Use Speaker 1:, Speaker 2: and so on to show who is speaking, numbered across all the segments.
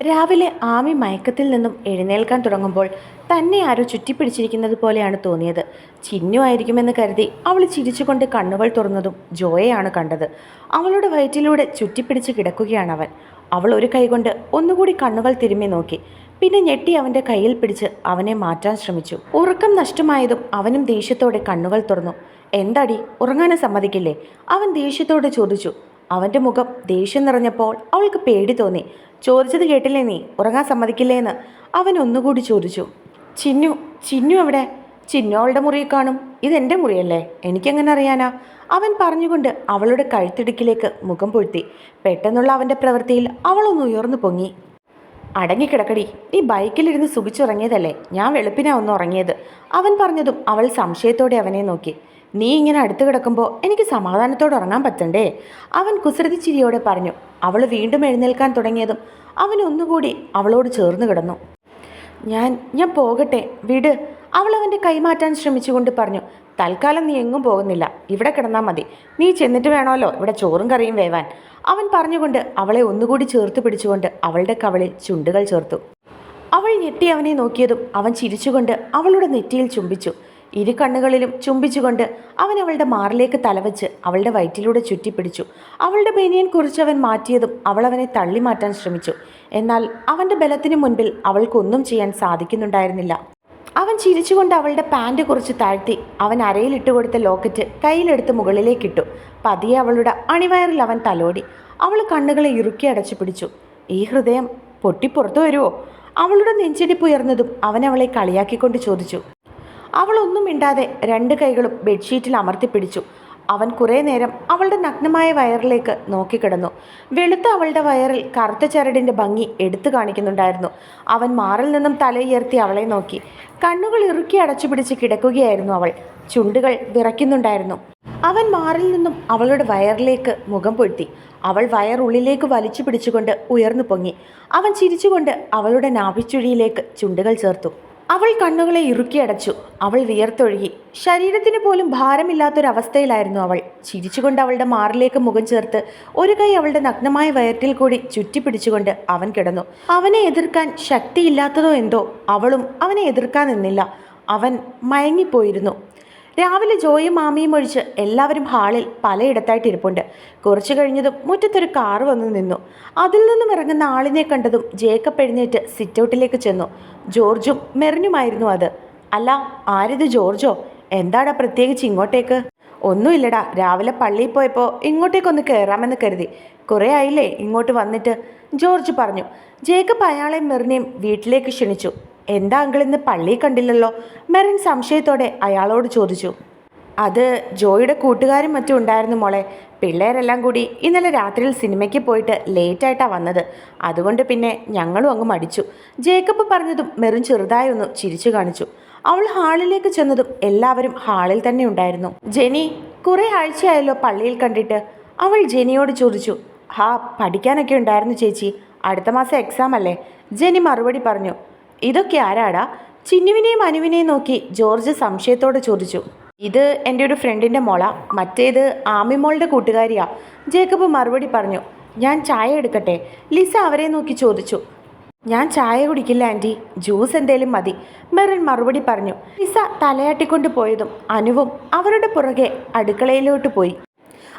Speaker 1: രാവിലെ ആമി മയക്കത്തിൽ നിന്നും എഴുന്നേൽക്കാൻ തുടങ്ങുമ്പോൾ തന്നെ ആരോ ചുറ്റിപ്പിടിച്ചിരിക്കുന്നത് പോലെയാണ് തോന്നിയത്. ചിന്നു ആയിരിക്കുമെന്ന് കരുതി അവൾ ചിരിച്ചുകൊണ്ട് കണ്ണുകൾ തുറന്നതും ജോയയാണ് കണ്ടത്. അവളുടെ വയറ്റിലൂടെ ചുറ്റിപ്പിടിച്ച് കിടക്കുകയാണ് അവൻ. അവൾ ഒരു കൈകൊണ്ട് ഒന്നുകൂടി കണ്ണുകൾ തിരുമ്മി നോക്കി. പിന്നെ ഞെട്ടി അവന്റെ കയ്യിൽ പിടിച്ച് അവനെ മാറ്റാൻ ശ്രമിച്ചു. ഉറക്കം നഷ്ടമായതും അവനും ദേഷ്യത്തോടെ കണ്ണുകൾ തുറന്നു. എന്താടി? ഉറങ്ങാനും സമ്മതിക്കില്ലേ? അവൻ ദേഷ്യത്തോടെ ചോദിച്ചു. അവന്റെ മുഖം ദേഷ്യം നിറഞ്ഞപ്പോൾ അവൾക്ക് പേടി തോന്നി. ചോദിച്ചത് കേട്ടില്ലേ നീ? ഉറങ്ങാൻ സമ്മതിക്കില്ലേ എന്ന് അവൻ ഒന്നുകൂടി ചോദിച്ചു. ചിന്നു ചിന്നു എവിടെ? ചിന്നു അവളുടെ മുറിയിൽ കാണും. ഇതെന്റെ മുറിയല്ലേ? എനിക്കെങ്ങനെ അറിയാനാ? അവൻ പറഞ്ഞുകൊണ്ട് അവളുടെ കഴുത്തിടുക്കിലേക്ക് മുഖം പൊഴുത്തി. പെട്ടെന്നുള്ള അവന്റെ പ്രവൃത്തിയിൽ അവളൊന്ന് ഉയർന്നു പൊങ്ങി. അടങ്ങിക്കിടക്കടി നീ ബൈക്കിലിരുന്ന് സുഖിച്ചുറങ്ങിയതല്ലേ? ഞാൻ വെളുപ്പിനാ ഒന്ന് ഉറങ്ങിയത്. അവൻ പറഞ്ഞതും അവൾ സംശയത്തോടെ അവനെ നോക്കി. നീ ഇങ്ങനെ അടുത്ത് കിടക്കുമ്പോൾ എനിക്ക് സമാധാനത്തോടെ ഉറങ്ങാൻ പറ്റണ്ടേ? അവൻ കുസൃതി ചിരിയോടെ പറഞ്ഞു. അവൾ വീണ്ടും എഴുന്നേൽക്കാൻ തുടങ്ങിയതും അവൻ ഒന്നുകൂടി അവളോട് ചേർന്ന് കിടന്നു. ഞാൻ ഞാൻ പോകട്ടെ. വിട്. അവൾ അവന്റെ കൈമാറ്റാൻ ശ്രമിച്ചുകൊണ്ട് പറഞ്ഞു. തൽക്കാലം നീ എങ്ങും പോകുന്നില്ല. ഇവിടെ കിടന്നാൽ മതി. നീ ചെന്നിട്ട് വേണമല്ലോ. ഇവിടെ ചോറും കറിയും വേവാൻ. അവൻ പറഞ്ഞുകൊണ്ട് അവളെ ഒന്നുകൂടി ചേർത്ത് പിടിച്ചുകൊണ്ട് അവളുടെ കവളിൽ ചുണ്ടുകൾ ചേർത്തു. അവൾ ഞെട്ടി അവനെ നോക്കിയതും അവൻ ചിരിച്ചുകൊണ്ട് അവളുടെ നെറ്റിയിൽ ചുംബിച്ചു. ഇരു കണ്ണുകളിലും ചുംബിച്ചുകൊണ്ട് അവൻ അവളുടെ മാറിലേക്ക് തലവെച്ച് അവളുടെ വയറ്റിലൂടെ ചുറ്റിപ്പിടിച്ചു. അവളുടെ ബനിയൻ കുറിച്ചവൻ മാറ്റിയതും അവൾ അവനെ തള്ളി മാറ്റാൻ ശ്രമിച്ചു. എന്നാൽ അവന്റെ ബലത്തിന് മുൻപിൽ അവൾക്കൊന്നും ചെയ്യാൻ സാധിക്കുന്നുണ്ടായിരുന്നില്ല. അവൻ ചിരിച്ചുകൊണ്ട് അവളുടെ പാന്റ് കുറച്ച് താഴ്ത്തി അവൻ അരയിലിട്ട് കൊടുത്ത ലോക്കറ്റ് കയ്യിലെടുത്ത് മുകളിലേക്കിട്ടു. പതിയെ അവളുടെ അണിവയറിൽ അവൻ തലോടി. അവൾ കണ്ണുകളെ ഇറുക്കി അടച്ചു പിടിച്ചു ഈ ഹൃദയം പൊട്ടിപ്പുറത്തു വരുമോ അവളുടെ നെഞ്ചിടിപ്പ് ഉയർന്നതും അവൻ അവളെ കളിയാക്കിക്കൊണ്ട് ചോദിച്ചു. അവളൊന്നും മിണ്ടാതെ രണ്ട് കൈകളും ബെഡ്ഷീറ്റിൽ അമർത്തിപ്പിടിച്ചു അവൻ കുറേ നേരം അവളുടെ നഗ്നമായ വയറിലേക്ക് നോക്കിക്കിടന്നു. വെളുത്ത അവളുടെ വയറിൽ കറുത്ത ചരടിന്റെ ഭംഗി എടുത്തു കാണിക്കുന്നുണ്ടായിരുന്നു. അവൻ മാറിൽ നിന്നും തലയുയർത്തി അവളെ നോക്കി. കണ്ണുകൾ ഇറുക്കി അടച്ചു പിടിച്ച് കിടക്കുകയായിരുന്നു അവൾ. ചുണ്ടുകൾ വിറയ്ക്കുന്നുണ്ടായിരുന്നു. അവൻ മാറിൽ നിന്നും അവളുടെ വയറിലേക്ക് മുഖം പൊഴുത്തി. അവൾ വയറുള്ളിലേക്ക് വലിച്ചു പിടിച്ചുകൊണ്ട് ഉയർന്നു പൊങ്ങി. അവൻ ചിരിച്ചുകൊണ്ട് അവളുടെ നാഭിച്ചുഴിയിലേക്ക് ചുണ്ടുകൾ ചേർത്തു. അവൾ കണ്ണുകളെ ഇറുക്കിയടച്ചു അവൾ വിയർത്തൊഴുകി. ശരീരത്തിന് പോലും ഭാരമില്ലാത്തൊരവസ്ഥയിലായിരുന്നു അവൾ. ചിരിച്ചുകൊണ്ട് അവളുടെ മാറിലേക്ക് മുഖം ചേർത്ത് ഒരു കൈ അവളുടെ നഗ്നമായ വയറ്റിൽ കൂടി ചുറ്റിപ്പിടിച്ചുകൊണ്ട് അവൻ കിടന്നു. അവനെ എതിർക്കാൻ ശക്തിയില്ലാത്തതോ എന്തോ അവളും അവനെ എതിർക്കാൻ നിന്നില്ല. അവൻ മയങ്ങിപ്പോയിരുന്നു. രാവിലെ ജോയും മാമിയും ഒഴിച്ച് എല്ലാവരും ഹാളിൽ പലയിടത്തായിട്ട് ഇരിപ്പുണ്ട്. കുറച്ചു കഴിഞ്ഞതും മുറ്റത്തൊരു കാർ വന്നു നിന്നു. അതിൽ നിന്നും ഇറങ്ങുന്ന ആളിനെ കണ്ടതും ജേക്കബ് എഴുന്നേറ്റ് സിറ്റൗട്ടിലേക്ക് ചെന്നു. ജോർജും മെറിനുമായിരുന്നു അത്. അല്ല ആരിത് ജോർജോ? എന്താടാ പ്രത്യേകിച്ച് ഇങ്ങോട്ടേക്ക്? ഒന്നുമില്ലടാ രാവിലെ പള്ളിയിൽ പോയപ്പോൾ ഇങ്ങോട്ടേക്കൊന്ന് കയറാമെന്ന് കരുതി. കുറേ ആയില്ലേ ഇങ്ങോട്ട് വന്നിട്ട്? ജോർജ് പറഞ്ഞു. ജേക്കബ് അയാളെയും മെറിനെയും വീട്ടിലേക്ക് ക്ഷണിച്ചു. എന്താ അങ്കിൾ ഇന്ന് പള്ളി കണ്ടില്ലല്ലോ? മെറിൻ സംശയത്തോടെ അയാളോട് ചോദിച്ചു. അത് ജോയിയുടെ കൂട്ടുകാരും മറ്റും ഉണ്ടായിരുന്നു മോളെ. പിള്ളേരെല്ലാം കൂടി ഇന്നലെ രാത്രിയിൽ സിനിമയ്ക്ക് പോയിട്ട് ലേറ്റായിട്ടാണ് വന്നത്. അതുകൊണ്ട് പിന്നെ ഞങ്ങളും അങ്ങ് മടിച്ചു. ജേക്കബ് പറഞ്ഞതും മെറിൻ ചെറുതായി ഒന്ന് ചിരിച്ചു കാണിച്ചു. അവൾ ഹാളിലേക്ക് ചെന്നതും എല്ലാവരും ഹാളിൽ തന്നെ ഉണ്ടായിരുന്നു. ജെനി കുറേ ആഴ്ചയായല്ലോ പള്ളിയിൽ കണ്ടിട്ട്. അവൾ ജെനിയോട് ചോദിച്ചു ഹാ പഠിക്കാനൊക്കെ ഉണ്ടായിരുന്നു ചേച്ചി. അടുത്ത മാസം എക്സാം അല്ലേ? ജെനി മറുപടി പറഞ്ഞു ഇതൊക്കെ ആരാടാ? ചിന്നുവിനെയും അനുവിനെയും നോക്കി ജോർജ് സംശയത്തോടെ ചോദിച്ചു. ഇത് എന്റെ ഒരു ഫ്രണ്ടിന്റെ മോള. മറ്റേത് ആമി മോളുടെ കൂട്ടുകാരിയാ. ജേക്കബ് മറുപടി പറഞ്ഞു. ഞാൻ ചായ എടുക്കട്ടെ? ലിസ അവരെ നോക്കി ചോദിച്ചു. ഞാൻ ചായ കുടിക്കില്ല ആന്റി. ജ്യൂസ് എന്തേലും മതി. മെറിൻ മറുപടി പറഞ്ഞു. ലിസ തലയാട്ടിക്കൊണ്ട് പോയതും അനുവും അവരുടെ പുറകെ അടുക്കളയിലോട്ട് പോയി.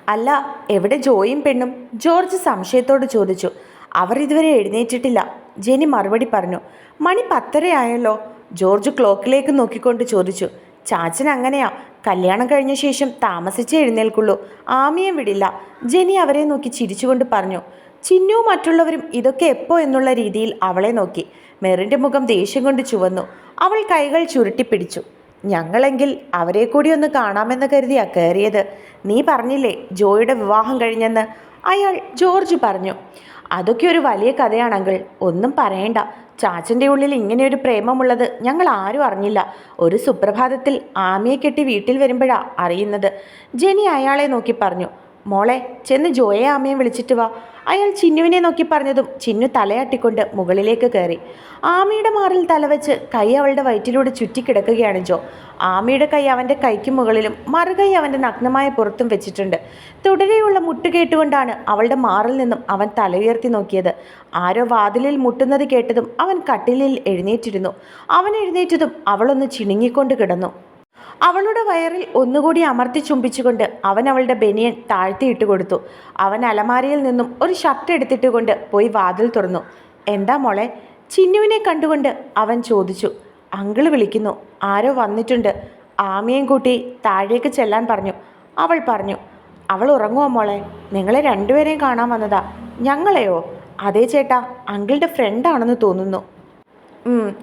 Speaker 1: അല്ല എവിടെ ജോയും പെണ്ണും? ജോർജ് സംശയത്തോട് ചോദിച്ചു. അവർ ഇതുവരെ എഴുന്നേറ്റിട്ടില്ല. ജെനി മറുപടി പറഞ്ഞു. മണി പത്തരയായല്ലോ. ജോർജ് ക്ലോക്കിലേക്ക് നോക്കിക്കൊണ്ട് ചോദിച്ചു ചാച്ചൻ അങ്ങനെയാ. കല്യാണം കഴിഞ്ഞ ശേഷം താമസിച്ചേ എഴുന്നേൽക്കുള്ളൂ. ആമിയും വിടില്ല. ജെനി അവരെ നോക്കി ചിരിച്ചുകൊണ്ട് പറഞ്ഞു ചിന്നു മറ്റുള്ളവരും ഇതൊക്കെ എപ്പോ എന്നുള്ള രീതിയിൽ അവളെ നോക്കി. മെറിന്റെ മുഖം ദേഷ്യം കൊണ്ട് ചുവന്നു. അവൾ കൈകൾ ചുരുട്ടിപ്പിടിച്ചു ഞങ്ങളെങ്കിൽ അവരെ കൂടി ഒന്ന് കാണാമെന്ന് കരുതിയാ കയറിയത്. നീ പറഞ്ഞില്ലേ ജോയുടെ വിവാഹം കഴിഞ്ഞെന്ന്? അയാൾ ജോർജ് പറഞ്ഞു അതൊക്കെ ഒരു വലിയ കഥയാണെങ്കിൽ ഒന്നും പറയണ്ട. ചാച്ചന്റെ ഉള്ളിൽ ഇങ്ങനെയൊരു പ്രേമമുള്ളത് ഞങ്ങൾ ആരും അറിഞ്ഞില്ല. ഒരു സുപ്രഭാതത്തിൽ ആമിയെ കെട്ടി വീട്ടിൽ വരുമ്പോഴാ അറിയുന്നത്. ജെനി അയാളെ നോക്കി പറഞ്ഞു. മോളെ ചെന്ന് ജോയെ അമ്മയും വിളിച്ചിട്ട് വാ. അയാൾ ചിന്നുവിനെ നോക്കി പറഞ്ഞതും ചിന്നു തലയാട്ടിക്കൊണ്ട് മുകളിലേക്ക് കയറി. ആമയുടെ മാറിൽ തലവെച്ച് കൈ അവളുടെ വയറ്റിലൂടെ ചുറ്റിക്കിടക്കുകയാണ് ജോ. ആമയുടെ കൈ അവന്റെ കൈക്ക് മുകളിലും മറുകൈ അവന്റെ നഗ്നമായ പുറത്തും വെച്ചിട്ടുണ്ട്. തുടരെയുള്ള മുട്ട് കേട്ടുകൊണ്ടാണ് അവളുടെ മാറിൽ നിന്നും അവൻ തലയുയർത്തി നോക്കിയത്. ആരോ വാതിലിൽ മുട്ടുന്നത് കേട്ടതും അവൻ കട്ടിലിൽ എഴുന്നേറ്റിരുന്നു. അവൻ എഴുന്നേറ്റതും അവളൊന്ന് ചിണുങ്ങിക്കൊണ്ട് കിടന്നു. അവളുടെ വയറിൽ ഒന്നുകൂടി അമർത്തി ചുംബിച്ചുകൊണ്ട് അവൻ അവളുടെ ബനിയൻ താഴ്ത്തിയിട്ട് കൊടുത്തു. അവൻ അലമാരയിൽ നിന്നും ഒരു ഷർട്ട് എടുത്തിട്ട് കൊണ്ട് പോയി വാതിൽ തുറന്നു. എന്താ മോളെ? ചിന്നുവിനെ കണ്ടുകൊണ്ട് അവൻ ചോദിച്ചു. അങ്കിൾ വിളിക്കുന്നു. ആരോ വന്നിട്ടുണ്ട്. ആമയും കൂട്ടി താഴേക്ക് ചെല്ലാൻ പറഞ്ഞു. അവൾ പറഞ്ഞു അവൾ ഉറങ്ങുമോ മോളെ? നിങ്ങളെ രണ്ടുപേരെയും കാണാൻ വന്നതാ. ഞങ്ങളെയോ? അതേ ചേട്ടാ അങ്കിളുടെ ഫ്രണ്ടാണെന്ന് തോന്നുന്നു.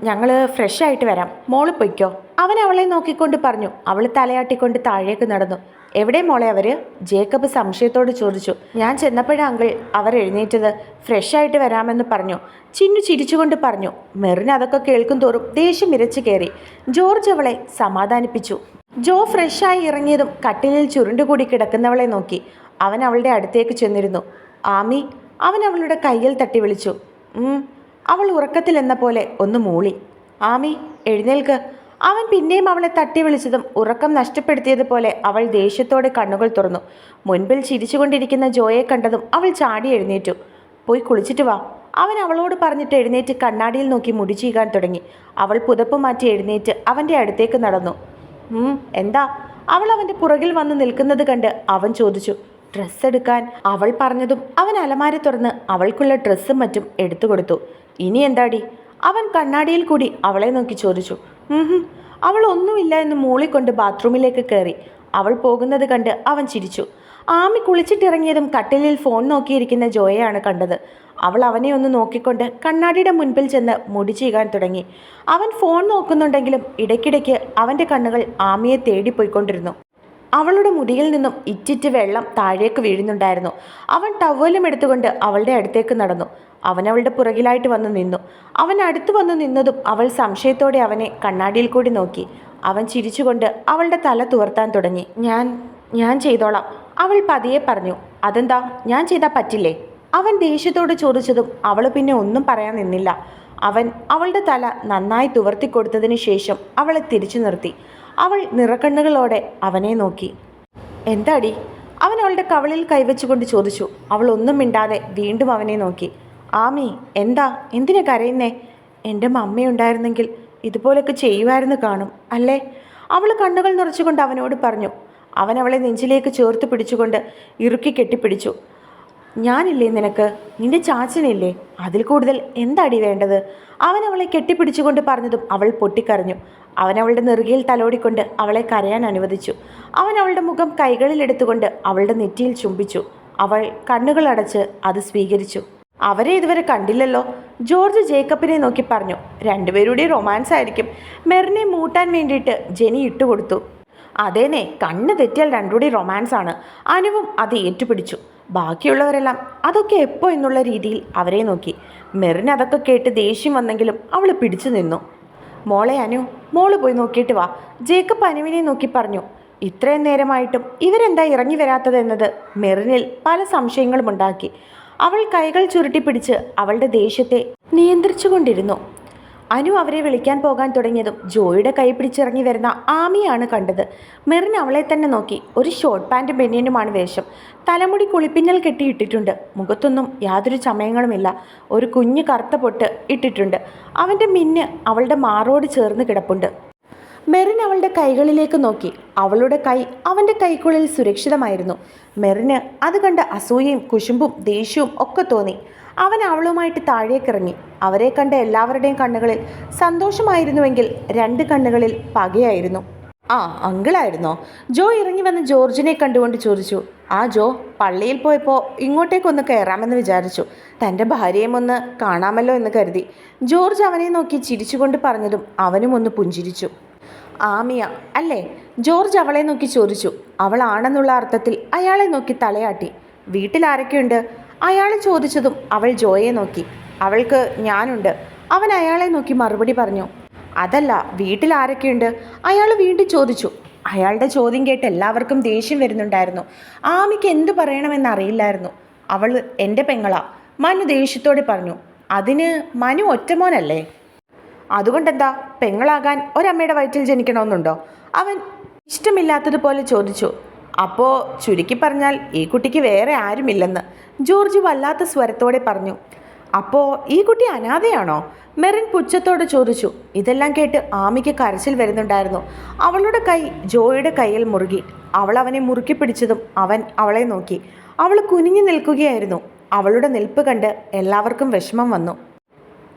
Speaker 1: ഞങ്ങൾ ഫ്രഷ് ആയിട്ട് വരാം. മോൾ പൊയ്ക്കോ. അവൻ അവളെ നോക്കിക്കൊണ്ട് പറഞ്ഞു. അവൾ തലയാട്ടിക്കൊണ്ട് താഴേക്ക് നടന്നു. എവിടെ മോളെ അവർ ജേക്കബ് സംശയത്തോട് ചോദിച്ചു. ഞാൻ ചെന്നപ്പോഴാ അങ്കിൾ അവർ എഴുന്നേറ്റത്. ഫ്രഷ് ആയിട്ട് വരാമെന്ന് പറഞ്ഞു. ചിന്നു ചിരിച്ചുകൊണ്ട് പറഞ്ഞു. മെറിന് അതൊക്കെ കേൾക്കും തോറും ദേഷ്യം ഇരച്ചു കയറി. ജോർജ് അവളെ സമാധാനിപ്പിച്ചു. ജോ ഫ്രഷായി ഇറങ്ങിയതും കട്ടിലിൽ ചുരുണ്ടുകൂടി കിടക്കുന്നവളെ നോക്കി. അവൻ അവളുടെ അടുത്തേക്ക് ചെന്നിരുന്നു. ആമി അവൻ അവളുടെ കയ്യിൽ തട്ടി വിളിച്ചു. അവൾ ഉറക്കത്തിൽ എന്ന പോലെ ഒന്ന് മൂളി. ആമി എഴുന്നേൽക്ക്. അവൻ പിന്നെയും അവളെ തട്ടി വിളിച്ചതും ഉറക്കം നഷ്ടപ്പെടുത്തിയതുപോലെ അവൾ ദേഷ്യത്തോടെ കണ്ണുകൾ തുറന്നു. മുൻപിൽ ചിരിച്ചുകൊണ്ടിരിക്കുന്ന ജോയെ കണ്ടതും അവൾ ചാടി എഴുന്നേറ്റു. പോയി കുളിച്ചിട്ട് വാ. അവൻ അവളോട് പറഞ്ഞിട്ട് എഴുന്നേറ്റ് കണ്ണാടിയിൽ നോക്കി മുടി ചീകാൻ തുടങ്ങി. അവൾ പുതപ്പ് മാറ്റി എഴുന്നേറ്റ് അവന്റെ അടുത്തേക്ക് നടന്നു. എന്താ? അവൾ അവന്റെ പുറകിൽ വന്ന് നിൽക്കുന്നത് കണ്ട് അവൻ ചോദിച്ചു. ഡ്രസ്സ് എടുക്കാൻ? അവൾ പറഞ്ഞതും അവൻ അലമാര തുറന്ന് അവൾക്കുള്ള ഡ്രസ്സും മറ്റും എടുത്തു കൊടുത്തു. ഇനി എന്താടി? അവൻ കണ്ണാടിയിൽ കൂടി അവളെ നോക്കി ചോദിച്ചു. അവൾ ഒന്നുമില്ല എന്ന് മൂളിക്കൊണ്ട് ബാത്റൂമിലേക്ക് കയറി. അവൾ പോകുന്നത് കണ്ട് അവൻ ചിരിച്ചു. ആമി കുളിച്ചിട്ടിറങ്ങിയതും കട്ടിലിൽ ഫോൺ നോക്കിയിരിക്കുന്ന ജോയയാണ് കണ്ടത്. അവൾ അവനെ ഒന്ന് നോക്കിക്കൊണ്ട് കണ്ണാടിയുടെ മുൻപിൽ ചെന്ന് മുടി ചെയ്യാൻ തുടങ്ങി. അവൻ ഫോൺ നോക്കുന്നുണ്ടെങ്കിലും ഇടയ്ക്കിടയ്ക്ക് അവന്റെ കണ്ണുകൾ ആമിയെ തേടിപ്പോയിക്കൊണ്ടിരുന്നു. അവളുടെ മുടിയിൽ നിന്നും ഇറ്റിറ്റ് വെള്ളം താഴേക്ക് വീഴുന്നുണ്ടായിരുന്നു. അവൻ ടവലും എടുത്തുകൊണ്ട് അവളുടെ അടുത്തേക്ക് നടന്നു. അവൻ അവളുടെ പുറകിലായിട്ട് വന്ന് നിന്നു. അവൻ അടുത്ത് വന്ന് നിന്നതും അവൾ സംശയത്തോടെ അവനെ കണ്ണാടിയിൽ കൂടി നോക്കി. അവൻ ചിരിച്ചുകൊണ്ട് അവളുടെ തല തുവർത്താൻ തുടങ്ങി. ഞാൻ ഞാൻ ചെയ്തോളാം. അവൾ പതിയെ പറഞ്ഞു. അതെന്താ? ഞാൻ ചെയ്താൽ പറ്റില്ലേ? അവൻ ദേഷ്യത്തോട് ചോദിച്ചതും അവൾ പിന്നെ ഒന്നും പറയാൻ നിന്നില്ല. അവൻ അവളുടെ തല നന്നായി തുവർത്തി കൊടുത്തതിന് ശേഷം അവളെ തിരിച്ചു നിർത്തി. അവൾ നിറക്കണ്ണുകളോടെ അവനെ നോക്കി. എന്താടി? അവൻ അവളുടെ കവളിൽ കൈവച്ചുകൊണ്ട് ചോദിച്ചു. അവൾ ഒന്നും മിണ്ടാതെ വീണ്ടും അവനെ നോക്കി. ആമി എന്താ? എന്തിനു കരയുന്നേ? എന്റെ മമ്മയുണ്ടായിരുന്നെങ്കിൽ ഇതുപോലൊക്കെ ചെയ്യുമായിരുന്നു കാണും അല്ലേ? അവൾ കണ്ണുകൾ നിറച്ചുകൊണ്ട് അവനോട് പറഞ്ഞു. അവൻ അവളെ നെഞ്ചിലേക്ക് ചേർത്ത് പിടിച്ചുകൊണ്ട് ഇറുക്കി കെട്ടിപ്പിടിച്ചു. ഞാനില്ലേ നിനക്ക്? നിന്റെ ചാച്ചനില്ലേ? അതിൽ കൂടുതൽ എന്താടി വേണ്ടത്? അവൻ അവളെ കെട്ടിപ്പിടിച്ചുകൊണ്ട് പറഞ്ഞതും അവൾ പൊട്ടിക്കരഞ്ഞു. അവൻ അവളുടെ നെറുകയിൽ തലോടിക്കൊണ്ട് അവളെ കരയാൻ അനുവദിച്ചു. അവൻ അവളുടെ മുഖം കൈകളിലെടുത്തുകൊണ്ട് അവളുടെ നെറ്റിയിൽ ചുംബിച്ചു. അവൾ കണ്ണുകൾ അടച്ച് അത് സ്വീകരിച്ചു. അവരെ ഇതുവരെ കണ്ടില്ലല്ലോ. ജോർജ് ജേക്കബിനെ നോക്കി പറഞ്ഞു രണ്ടുപേരുടെ റൊമാൻസ് ആയിരിക്കും. മെറിനെ മൂട്ടാൻ വേണ്ടിയിട്ട് ജെനി ഇട്ടുകൊടുത്തു. അതേനെ കണ്ണ് തെറ്റിയാൽ രണ്ടുകൂടി റൊമാൻസ് ആണ് അനുവും അത് ഏറ്റുപിടിച്ചു. ബാക്കിയുള്ളവരെല്ലാം അതൊക്കെ എപ്പോൾ എന്നുള്ള രീതിയിൽ അവരെ നോക്കി. മെറിന് അതൊക്കെ കേട്ട് ദേഷ്യം വന്നെങ്കിലും അവൾ പിടിച്ചു നിന്നു. മോളെ അനു മോൾ പോയി നോക്കിയിട്ട് വാ. ജേക്കബ് അനുവിനെ നോക്കി പറഞ്ഞു ഇത്രയും നേരമായിട്ടും ഇവരെന്താ ഇറങ്ങി വരാത്തതെന്നത് മെറിനിൽ പല സംശയങ്ങളും ഉണ്ടാക്കി. അവൾ കൈകൾ ചുരുട്ടിപ്പിടിച്ച് അവളുടെ ദേഷ്യത്തെ നിയന്ത്രിച്ചുകൊണ്ടിരുന്നു. അനു അവരെ വിളിക്കാൻ പോകാൻ തുടങ്ങിയതും ജോയിയുടെ കൈ പിടിച്ചിറങ്ങി വരുന്ന ആമിയാണ് കണ്ടത്. മെറിൻ അവളെ തന്നെ നോക്കി. ഒരു ഷോർട്ട് പാന്റും ബെന്നിയനുമാണ് വേഷം. തലമുടി കുളിപ്പിന്നൽ കെട്ടി ഇട്ടിട്ടുണ്ട് മുഖത്തൊന്നും യാതൊരു ചമയങ്ങളുമില്ല. ഒരു കുഞ്ഞു കറുത്ത പൊട്ട് ഇട്ടിട്ടുണ്ട്. അവന്റെ മിന്ന് അവളുടെ മാറോട് ചേർന്ന് കിടപ്പുണ്ട്. മെറിൻ അവളുടെ കൈകളിലേക്ക് നോക്കി. അവളുടെ കൈ അവന്റെ കൈക്കുള്ളിൽ സുരക്ഷിതമായിരുന്നു. മെറിന് അത് കണ്ട് അസൂയയും കുശുമ്പും ദേഷ്യവും ഒക്കെ തോന്നി. അവൻ അവളുമായിട്ട് താഴേക്കിറങ്ങി അവരെ കണ്ട എല്ലാവരുടെയും കണ്ണുകളിൽ സന്തോഷമായിരുന്നുവെങ്കിൽ രണ്ട് കണ്ണുകളിൽ പകയായിരുന്നു. ആ അങ്കിളായിരുന്നോ? ജോ ഇറങ്ങി വന്ന് ജോർജിനെ കണ്ടുകൊണ്ട് ചോദിച്ചു. ആ ജോ പള്ളിയിൽ പോയപ്പോൾ ഇങ്ങോട്ടേക്കൊന്ന് കയറാമെന്ന് വിചാരിച്ചു. തന്റെ ഭാര്യയും ഒന്ന് കാണാമല്ലോ എന്ന് കരുതി. ജോർജ് അവനെ നോക്കി ചിരിച്ചുകൊണ്ട് പറഞ്ഞതും അവനും ഒന്ന് പുഞ്ചിരിച്ചു. ആമിയ അല്ലേ? ജോർജ് അവളെ നോക്കി ചോദിച്ചു. അവളാണെന്നുള്ള അർത്ഥത്തിൽ അയാളെ നോക്കി തലയാട്ടി. വീട്ടിൽ ആരൊക്കെയുണ്ട്? അയാൾ ചോദിച്ചതും അവൾ ജോയെ നോക്കി. അവൾക്ക് ഞാനുണ്ട്. അവൻ അയാളെ നോക്കി മറുപടി പറഞ്ഞു അതല്ല വീട്ടിൽ ആരൊക്കെയുണ്ട്? അയാൾ വീണ്ടും ചോദിച്ചു അയാളുടെ ചോദ്യം കേട്ട് എല്ലാവർക്കും ദേഷ്യം വരുന്നുണ്ടായിരുന്നു. ആമിക്ക് എന്തു പറയണമെന്ന് അറിയില്ലായിരുന്നു. അവൾ എന്റെ പെങ്ങളാ. മനു ദേഷ്യത്തോടെ പറഞ്ഞു അതിന് മനു ഒറ്റമോനല്ലേ? അതുകൊണ്ടെന്താ? പെങ്ങളാകാൻ ഒരമ്മയുടെ വയറ്റിൽ ജനിക്കണമെന്നുണ്ടോ? അവൻ ഇഷ്ടമില്ലാത്തതുപോലെ ചോദിച്ചു അപ്പോൾ ചുരുക്കി പറഞ്ഞാൽ ഈ കുട്ടിക്ക് വേറെ ആരുമില്ലെന്ന് ജോർജ് വല്ലാത്ത സ്വരത്തോടെ പറഞ്ഞു അപ്പോൾ ഈ കുട്ടി അനാഥയാണോ? മെറിൻ പുച്ഛത്തോട് ചോദിച്ചു. ഇതെല്ലാം കേട്ട് ആമിക്ക് കരച്ചിൽ വരുന്നുണ്ടായിരുന്നു. അവളുടെ കൈ ജോയുടെ കയ്യിൽ മുറുകി. അവൾ അവനെ മുറുക്കി പിടിച്ചതും അവൻ അവളെ നോക്കി. അവൾ കുനിഞ്ഞു നിൽക്കുകയായിരുന്നു. അവളുടെ നിൽപ്പ് കണ്ട് എല്ലാവർക്കും വിഷമം വന്നു.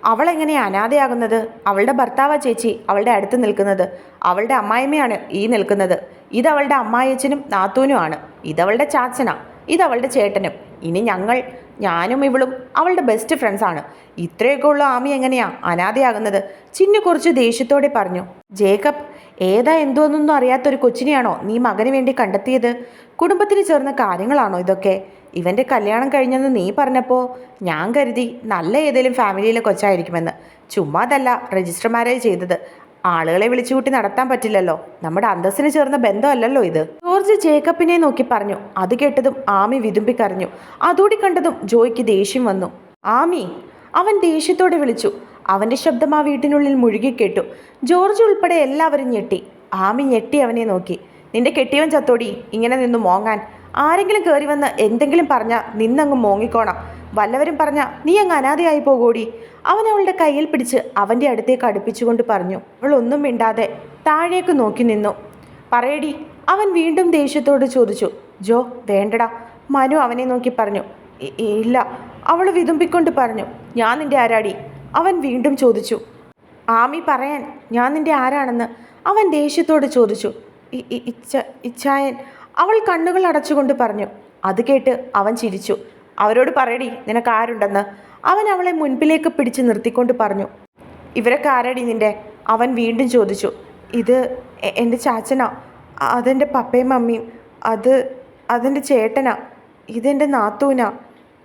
Speaker 1: അവൾ എങ്ങനെയാണ് അനാഥയാകുന്നത്? അവളുടെ ഭർത്താവാ ചേച്ചി അവളുടെ അടുത്ത് നിൽക്കുന്നത്. അവളുടെ അമ്മായിമ്മയാണ് ഈ നിൽക്കുന്നത്. ഇത് അവളുടെ അമ്മായച്ചനും നാത്തൂനുമാണ്. ഇതവളുടെ ചാച്ചനാ. ഇതവളുടെ ചേട്ടനും. ഇനി ഞങ്ങൾ ഞാനും ഇവളും അവളുടെ ബെസ്റ്റ് ഫ്രണ്ട്സാണ് ഇത്രയൊക്കെ ഉള്ള ആമി എങ്ങനെയാ അനാഥയാകുന്നത്? ചിന്നു കുറച്ച് ദേഷ്യത്തോടെ പറഞ്ഞു ജേക്കബ് ഏതാ എന്തോന്നൊന്നും അറിയാത്തൊരു കൊച്ചിനെയാണോ നീ മകന് വേണ്ടി കണ്ടെത്തിയത്? കുടുംബത്തിന് ചേർന്ന കാര്യങ്ങളാണോ ഇതൊക്കെ? ഇവന്റെ കല്യാണം കഴിഞ്ഞെന്ന് നീ പറഞ്ഞപ്പോൾ ഞാൻ കരുതി നല്ല ഏതെങ്കിലും ഫാമിലിയിലെ കൊച്ചായിരിക്കുമെന്ന്. ചുമ്മാതല്ല രജിസ്റ്റർ മാരേജ് ചെയ്തത്. ആളുകളെ വിളിച്ചുകൂട്ടി നടത്താൻ പറ്റില്ലല്ലോ. നമ്മുടെ അന്തസ്സിന് ചേർന്ന ബന്ധമല്ലല്ലോ ഇത്. ജോർജ് ജേക്കബിനെ നോക്കി പറഞ്ഞു. അത് കേട്ടതും ആമി വിതുമ്പി കരഞ്ഞു അതോടി കണ്ടതും ജോയ്ക്ക് ദേഷ്യം വന്നു. ആമി അവൻ ദേഷ്യത്തോടെ വിളിച്ചു. അവന്റെ ശബ്ദം ആ വീട്ടിനുള്ളിൽ മുഴുകിക്കേട്ടു ജോർജ് ഉൾപ്പെടെ എല്ലാവരും ഞെട്ടി. ആമി ഞെട്ടി അവനെ നോക്കി. നിന്റെ കെട്ടിയവൻ ചത്തോടി ഇങ്ങനെ നിന്നു മോങ്ങാൻ. ആരെങ്കിലും കയറി വന്ന് എന്തെങ്കിലും പറഞ്ഞാൽ നിന്നങ്ങ് മോങ്ങിക്കോണം. വല്ലവരും പറഞ്ഞ നീ അങ്ങ് അനാഥയായി പോകൂടി. അവൻ അവളുടെ കയ്യിൽ പിടിച്ച് അവന്റെ അടുത്തേക്ക് അടുപ്പിച്ചുകൊണ്ട് പറഞ്ഞു. അവൾ ഒന്നും മിണ്ടാതെ താഴേക്ക് നോക്കി നിന്നു. പറയടി അവൻ വീണ്ടും ദേഷ്യത്തോട് ചോദിച്ചു. ജോ വേണ്ടടാ. മനു അവനെ നോക്കി പറഞ്ഞു. ഇല്ല. അവൾ വിതുമ്പിക്കൊണ്ട് പറഞ്ഞു. ഞാൻ നിന്റെ ആരാടി? അവൻ വീണ്ടും ചോദിച്ചു. ആമി പറയാൻ ഞാൻ നിന്റെ ആരാണെന്ന് അവൻ ദേഷ്യത്തോട് ചോദിച്ചു. "ഇ- ഇ- ഇച്ച ഇച്ചായൻ അവൾ കണ്ണുകൾ അടച്ചുകൊണ്ട് പറഞ്ഞു അത് കേട്ട് അവൻ ചിരിച്ചു. അവരോട് പറയടി നിനക്ക് ആരുണ്ടെന്ന്. അവൻ അവളെ മുൻപിലേക്ക് പിടിച്ച് നിർത്തിക്കൊണ്ട് പറഞ്ഞു ഇവരെ കാരടി നിന്റെ? അവൻ വീണ്ടും ചോദിച്ചു ഇത് എന്റെ ചാച്ചനാ? അതെന്റെ പപ്പയും മമ്മിയും അത് അതെന്റെ ചേട്ടനാ. ഇതെന്റെ നാത്തൂനാ.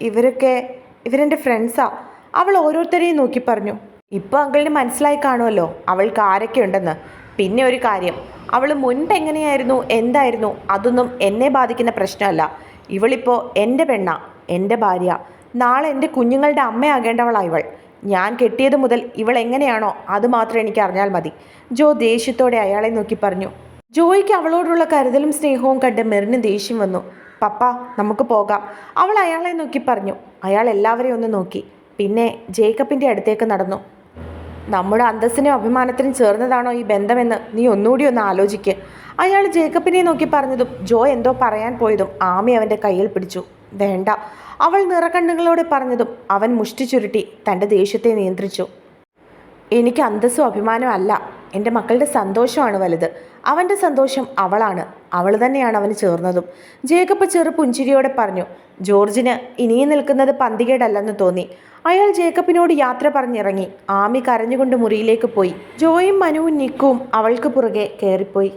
Speaker 1: ഇവരൊക്കെ ഇവരെന്റെ ഫ്രണ്ട്സാ. അവൾ ഓരോരുത്തരെയും നോക്കി പറഞ്ഞു ഇപ്പോൾ അങ്കിളിന് മനസ്സിലായി കാണുമല്ലോ അവൾക്ക് ആരൊക്കെ ഉണ്ടെന്ന്. പിന്നെ ഒരു കാര്യം അവൾ മുൻപ് എങ്ങനെയായിരുന്നു എന്തായിരുന്നു അതൊന്നും എന്നെ ബാധിക്കുന്ന പ്രശ്നമല്ല. ഇവളിപ്പോൾ എന്റെ പെണ്ണ എന്റെ ഭാര്യ. നാളെ എന്റെ കുഞ്ഞുങ്ങളുടെ അമ്മയാകേണ്ടവളാ ഇവൾ. ഞാൻ കെട്ടിയത് മുതൽ ഇവൾ എങ്ങനെയാണോ അത് മാത്രം എനിക്ക് അറിഞ്ഞാൽ മതി. ജോ ദേഷ്യത്തോടെ അയാളെ നോക്കി പറഞ്ഞു. ജോയ്ക്ക് അവളോടുള്ള കരുതലും സ്നേഹവും കണ്ട് മെറിന് ദേഷ്യം വന്നു. പപ്പ നമുക്ക് പോകാം. അവൾ അയാളെ നോക്കി പറഞ്ഞു. അയാൾ എല്ലാവരെയും ഒന്ന് നോക്കി. പിന്നെ ജേക്കബിന്റെ അടുത്തേക്ക് നടന്നു. നമ്മുടെ അന്തസ്സിനും അഭിമാനത്തിനും ചേർന്നതാണോ ഈ ബന്ധമെന്ന് നീ ഒന്നുകൂടി ഒന്ന് ആലോചിക്ക്. അയാൾ ജേക്കബിനെ നോക്കി പറഞ്ഞതും ജോ എന്തോ പറയാൻ പോയതും ആമി അവന്റെ കയ്യിൽ പിടിച്ചു. വേണ്ട. അവൾ നിറകണ്ണുകളോടെ പറഞ്ഞതും അവൻ മുഷ്ടി ചുരുട്ടി തന്റെ ദേഷ്യത്തെ നിയന്ത്രിച്ചു. എനിക്ക് അന്തസ്സും അഭിമാനവും അല്ല. എന്റെ മക്കളുടെ സന്തോഷമാണ് വലുത്. അവന്റെ സന്തോഷം അവളാണ്. അവൾ തന്നെയാണ് അവന് ചേർന്നതും. ജേക്കബ് ചെറു പുഞ്ചിരിയോടെ പറഞ്ഞു ജോർജിന് ഇനിയും നിൽക്കുന്നത് പന്തികേടല്ലെന്ന് തോന്നി. അയാൾ ജേക്കബിനോട് യാത്ര പറഞ്ഞിറങ്ങി. ആമി കരഞ്ഞുകൊണ്ട് മുറിയിലേക്ക് പോയി. ജോയും മനുവും നിക്കും അവൾക്ക് പുറകെ കയറിപ്പോയി.